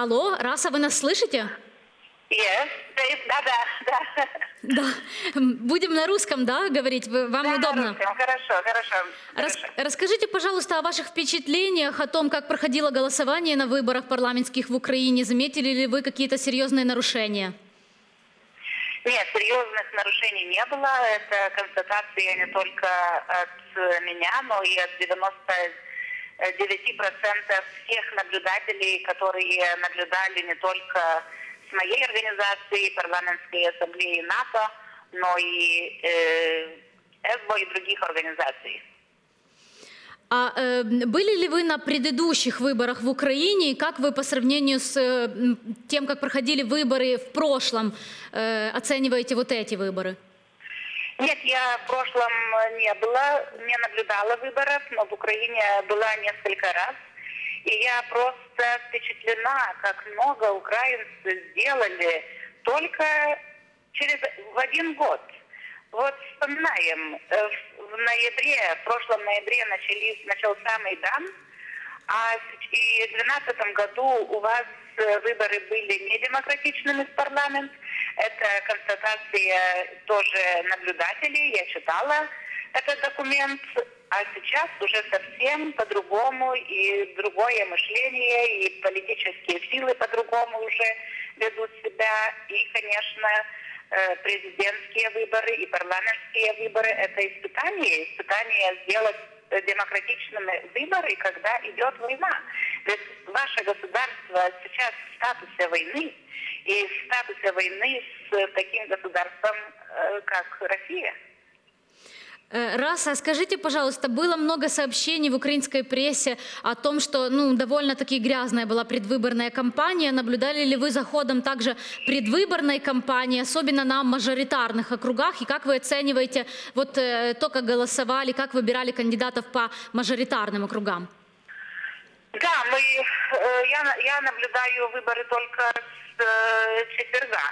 Алло, Раса, вы нас слышите? Yes, да, да, да, да. Будем на русском, да, говорить? Вам Да, на удобно? русском. Хорошо, хорошо. Рас- хорошо. Расскажите, пожалуйста, о ваших впечатлениях, о том, как проходило голосование на выборах парламентских в Украине. Заметили ли вы какие-то серьезные нарушения? Нет, серьезных нарушений не было. Это констатация не только от меня, но и от 99% всех наблюдателей, которые наблюдали не только с моей организации, парламентской ассамблеи НАТО, но и э, ЭСБО и других организаций. А э, были ли вы на предыдущих выборах в Украине? И как вы по сравнению с э, тем, как проходили выборы в прошлом, э, оцениваете вот эти выборы? Нет, я в прошлом не была, не наблюдала выборов, но в Украине была несколько раз. И я просто впечатлена, как много украинцы сделали только через в один год. Вот вспоминаем, э, в ноябре, в прошлом ноябре начались, начался Майдан, а в 2012 году у вас э, выборы были недемократичными в парламент. Это констатация тоже наблюдателей. Я читала этот документ. А сейчас уже совсем по-другому, и другое мышление, и политические силы по-другому уже ведут себя. И, конечно, э, президентские выборы и парламентские выборы – это испытание. Испытание сделать демократичными выборы, когда идет война. Ведь ваше государство сейчас в статусе войны, и в статусе войны с таким государством, э, как Россия. Э, Раз, а скажите, пожалуйста, было много сообщений в украинской прессе о том, что ну, довольно-таки грязная была предвыборная кампания. Наблюдали ли вы за ходом также предвыборной кампании, особенно на мажоритарных округах? И как вы оцениваете вот, э, то, как голосовали, как выбирали кандидатов по мажоритарным округам? Да, мы, я, на- я наблюдаю выборы только с э, четверга,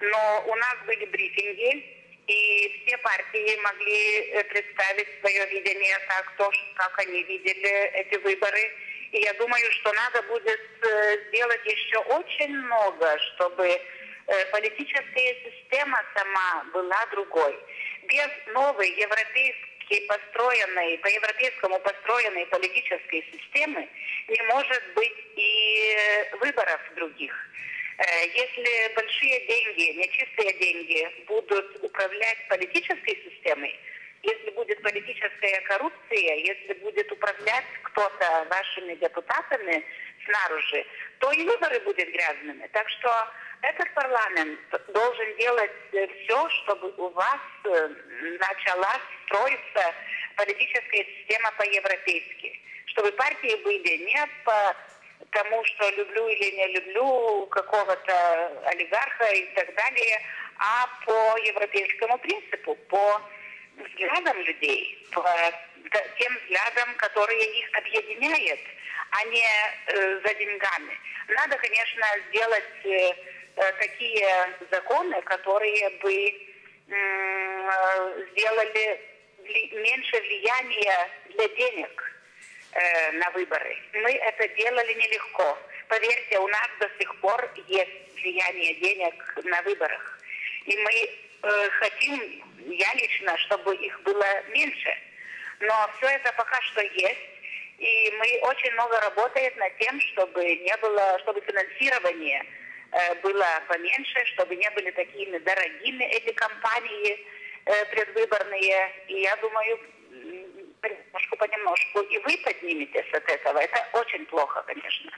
но у нас были брифинги, и все партии могли э, представить свое видение так, то, как они видели эти выборы. И я думаю, что надо будет э, сделать еще очень много, чтобы э, политическая система сама была другой. Без новой европейской построенной, по-европейскому построенной политической системы не может быть и выборов других. Э, Если большие деньги, нечистые деньги будут управлять политической системой, если будет политическая коррупция, если будет управлять кто-то вашими депутатами снаружи, то и выборы будут грязными. Так что этот парламент должен делать все, чтобы у вас э, начала строиться политическая система по-европейски. Чтобы партии были не по тому, что люблю или не люблю какого-то олигарха и так далее, а по европейскому принципу, по взглядам людей, по тем взглядам, которые их объединяют, а не э, за деньгами. Надо, конечно, сделать э, э, такие законы, которые бы э, сделали вли- меньше влияния для денег э, на выборы. Мы это делали нелегко. Поверьте, у нас до сих пор есть влияние денег на выборах. И мы э, хотим, я лично, чтобы их было меньше. Но все это пока что есть. И мы очень много работаем над тем, чтобы не было, чтобы финансирование э, было поменьше, чтобы не были такими дорогими эти кампании э, предвыборные. И я думаю, м, понемножку, понемножку и вы подниметесь от этого. Это очень плохо, конечно.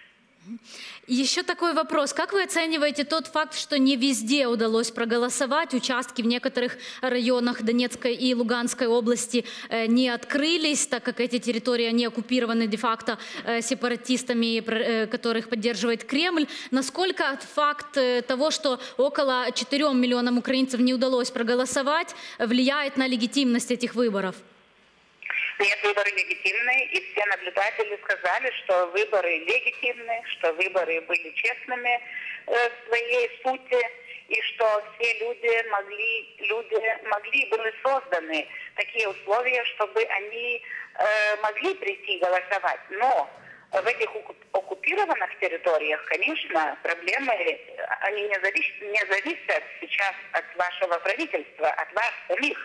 Еще такой вопрос. Как вы оцениваете тот факт, что не везде удалось проголосовать, участки в некоторых районах Донецкой и Луганской области э, не открылись, так как эти территории не оккупированы де-факто э, сепаратистами, э, которых поддерживает Кремль? Насколько факт того, что около 4 миллионам украинцев не удалось проголосовать, влияет на легитимность этих выборов? Нет, выборы легитимны, и все наблюдатели сказали, что выборы легитимны, что выборы были честными э, в своей сути, и что все люди могли, люди могли, были созданы такие условия, чтобы они э, могли прийти голосовать. Но в этих оккупированных территориях, конечно, проблемы, э, они не, завис- не зависят сейчас от вашего правительства, от вас самих.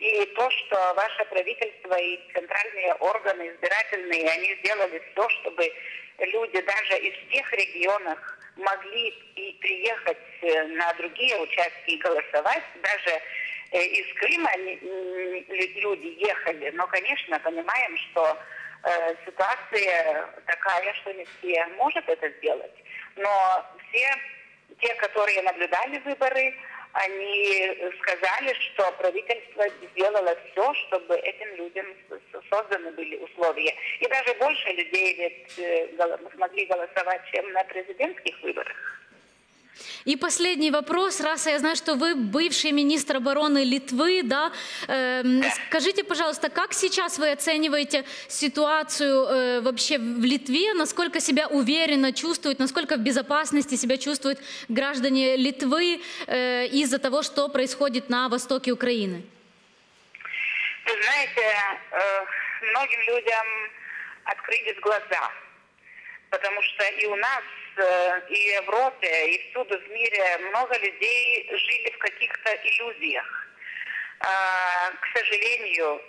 И то, что ваше правительство и центральные органы избирательные, они сделали все, чтобы люди даже из тех регионов могли и приехать э, на другие участки и голосовать, даже э, из Крыма люди ехали, но, конечно, понимаем, что э, ситуация такая, что не все может это сделать. Но все те, которые наблюдали выборы, они сказали, что правительство сделало все, чтобы этим людям созданы были условия. И даже больше людей ведь э, смогли голосовать, чем на президентских выборах. И последний вопрос, раз я знаю, что вы бывший министр обороны Литвы, да, эм, скажите, пожалуйста, как сейчас вы оцениваете ситуацию э, вообще в Литве, насколько себя уверенно чувствуют, насколько в безопасности себя чувствуют граждане Литвы э, из-за того, что происходит на востоке Украины? Вы знаете, э, многим людям открылись глаза, потому что и у нас, э, и в Европе, и всюду в мире много людей жили в каких-то иллюзиях. А, К сожалению,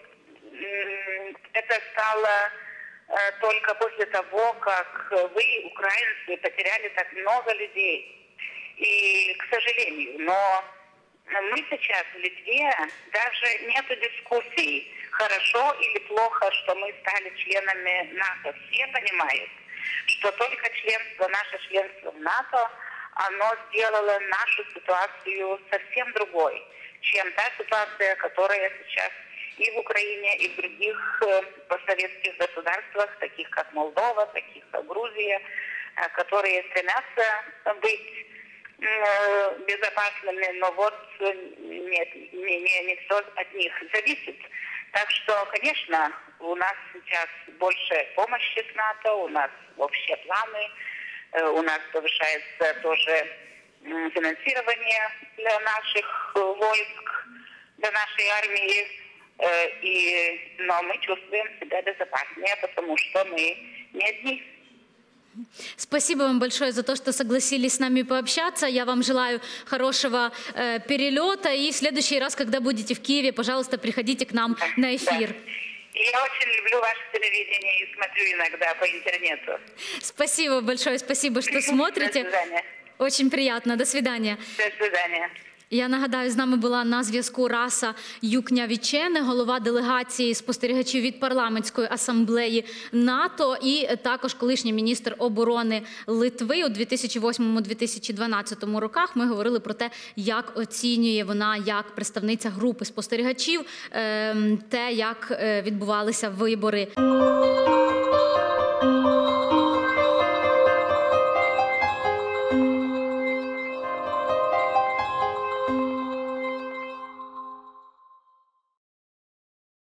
это стало э, только после того, как вы, украинцы, потеряли так много людей. И, к сожалению, но мы сейчас в Литве, даже нет дискуссий, хорошо или плохо, что мы стали членами НАТО. Все понимают, что только членство, наше членство в НАТО, оно сделало нашу ситуацию совсем другой, чем та ситуация, которая сейчас и в Украине, и в других э, постсоветских государствах, таких как Молдова, таких как Грузия, э, которые стремятся быть э, безопасными, но вот нет, не, не, не все от них зависит. Так что, конечно, у нас сейчас больше помощи с НАТО, у нас общие планы, э, у нас повышается тоже финансирование для наших э, войск, для нашей армии. Э, И, но мы чувствуем себя безопаснее, потому что мы не одни. Спасибо вам большое за то, что согласились с нами пообщаться. Я вам желаю хорошего э, перелета. И в следующий раз, когда будете в Киеве, пожалуйста, приходите к нам на эфир. Да. Я очень люблю ваше телевидение и смотрю иногда по интернету. Спасибо большое, спасибо, что смотрите. До свидания. Очень приятно. До свидания. До свидания. Я нагадаю, з нами була на зв'язку Раса Юкнявічене, голова делегації спостерігачів від парламентської асамблеї НАТО, і також колишній міністр оборони Литви у 2008-2012 роках. Ми говорили про те, як оцінює вона як представниця групи спостерігачів ем, те, як е, відбувалися вибори.